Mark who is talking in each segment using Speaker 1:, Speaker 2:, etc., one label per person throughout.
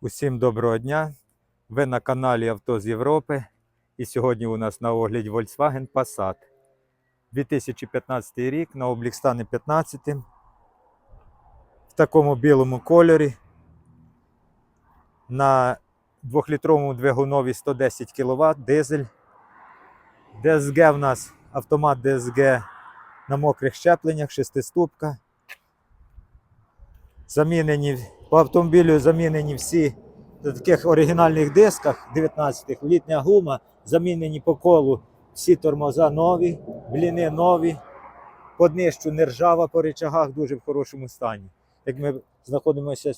Speaker 1: Усім доброго дня. Ви на каналі Авто з Європи. І сьогодні у нас на огляді Volkswagen Passat. 2015 рік на облік стане 15 в такому білому кольорі. На 2-літровому двигунові 110 кВт, дизель. DSG в нас автомат DSG на мокрих щепленнях, шестиступка. Замінені по автомобілю замінені всі на таких оригінальних дисках 19-х, літня гума, замінені по колу всі тормоза нові, бліни нові, по днищу не ржава по речагах дуже в хорошому стані. Як ми знаходимося,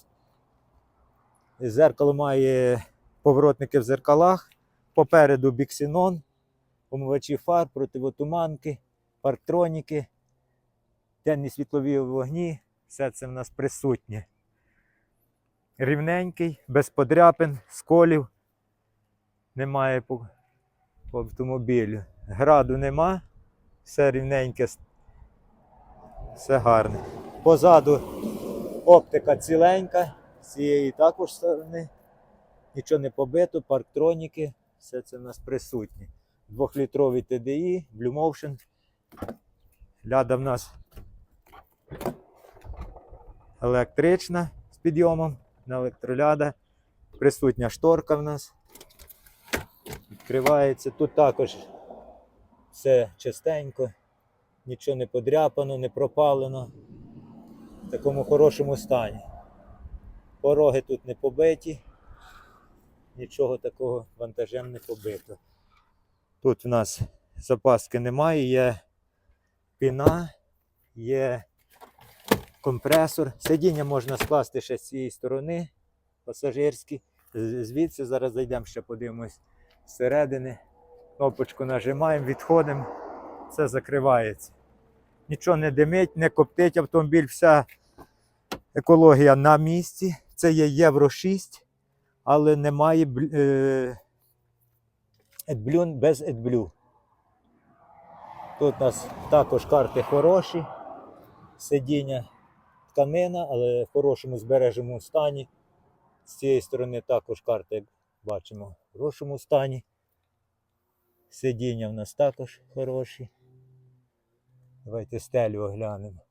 Speaker 1: зеркало має поворотники в зеркалах, попереду біксенон, омивачі фар, противотуманки, парктроніки, денні світлові вогні, все це в нас присутнє рівненький, без подряпин, сколів. Немає по, по автомобілю. Граду нема, все рівненьке, все гарне. Позаду оптика ціленька, з цієї також сторони. Нічого не побито, парктроніки, все це в нас присутнє. Двохлітровий TDI, Blue Motion. Ляда в нас електрична з підйомом на електроляда. Присутня шторка в нас. Відкривається. Тут також все чистенько, нічого не подряпано, не пропалено. В такому хорошому стані. Пороги тут не побиті, нічого такого вантажем не побито. Тут в нас запаски немає, є піна, є компресор. Сидіння можна скласти ще з цієї сторони, пасажирські. Звідси зараз зайдемо ще подивимось зсередини. Кнопочку нажимаємо, відходимо, все закривається. Нічого не димить, не коптить автомобіль, вся екологія на місці. Це є Євро 6, але немає бл- е, без AdBlue. Тут у нас також карти хороші, сидіння тканина, але в хорошому збереженому стані. З цієї сторони також карти, як бачимо, в хорошому стані. Сидіння в нас також хороші. Давайте стелю оглянемо.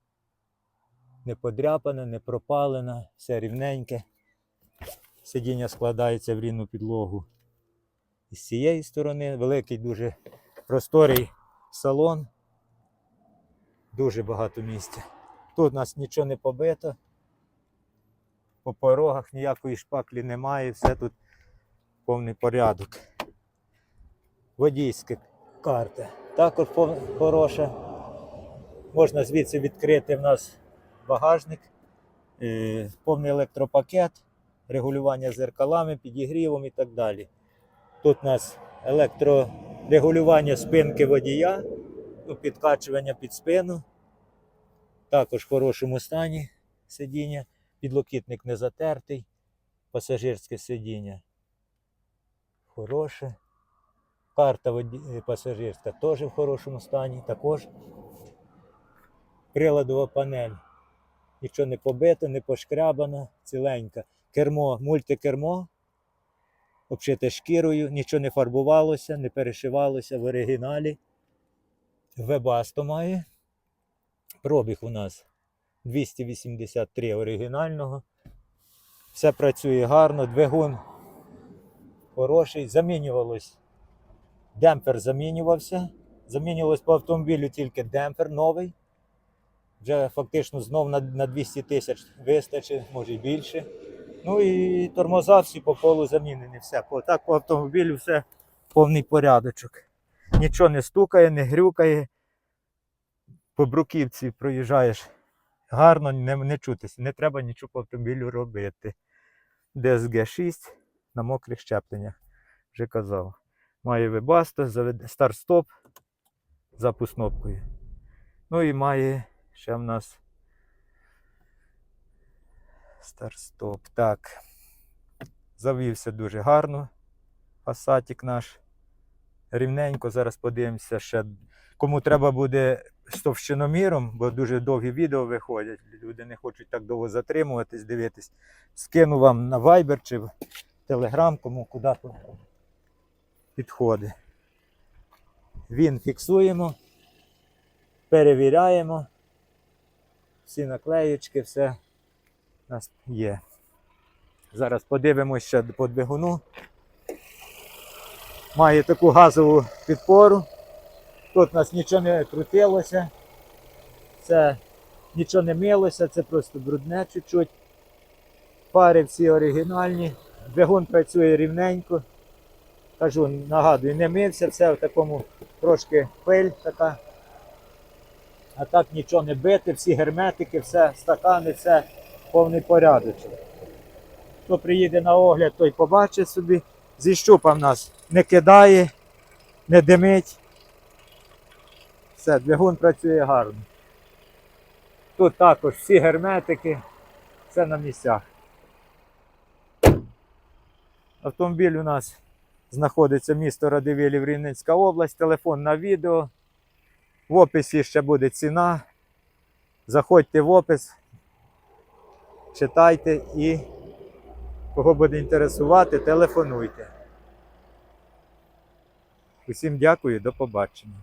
Speaker 1: Не подряпане, не пропалене, все рівненьке. Сидіння складається в рівну підлогу. І з цієї сторони великий, дуже просторий салон. Дуже багато місця. Тут у нас нічого не побито. По порогах ніякої шпаклі немає, все тут повний порядок. Водійська карта. Також хороша. Можна звідси відкрити в нас багажник, е, повний електропакет, регулювання зеркалами, підігрівом і так далі. Тут у нас електрорегулювання спинки водія, ну, підкачування під спину. Також в хорошому стані сидіння, підлокітник не затертий, пасажирське сидіння хороше. Карта е, пасажирська теж в хорошому стані, також приладова панель. Нічого не побито, не пошкрябано, ціленька. Кермо, мультикермо, обшите шкірою, нічого не фарбувалося, не перешивалося в оригіналі. Вебасто має. Пробіг у нас 283 оригінального. Все працює гарно, двигун хороший. Замінювалось. Демпфер замінювався. Замінювалось по автомобілю тільки демпфер новий. Вже фактично знов на, на 200 тисяч вистачить, може й більше. Ну і тормоза всі по полу замінені. Все. По, так по автомобілю все повний порядочок. Нічого не стукає, не грюкає по бруківці проїжджаєш гарно, не, не чутися, не треба нічого по автомобілю робити. DSG 6 на мокрих щепленнях, вже казав. Має вебасто, старт-стоп, запуск кнопкою. Ну і має ще в нас старт-стоп. Так. Завівся дуже гарно. Пасатік наш. Рівненько. Зараз подивимося ще. Кому треба буде з товщиноміром, бо дуже довгі відео виходять. Люди не хочуть так довго затримуватись, дивитись. Скину вам на Viber чи в Telegram, кому куди підходить. Він фіксуємо, перевіряємо. Всі наклеєчки, все у нас є. Зараз подивимося ще по двигуну. Має таку газову підпору. Тут у нас нічого не крутилося. Це нічого не милося, це просто брудне чуть-чуть. Пари всі оригінальні. Двигун працює рівненько. Кажу, нагадую, не мився, все в такому трошки пиль така. А так нічого не бити, всі герметики, все, стакани, все повний порядочок. Хто приїде на огляд, той побачить собі. Зі щупа в нас не кидає, не димить. Все, двигун працює гарно. Тут також всі герметики, все на місцях. Автомобіль у нас знаходиться місто Радивилів, Рівненська область, телефон на відео. В описі ще буде ціна. Заходьте в опис, читайте і кого буде інтересувати, телефонуйте. Усім дякую, до побачення.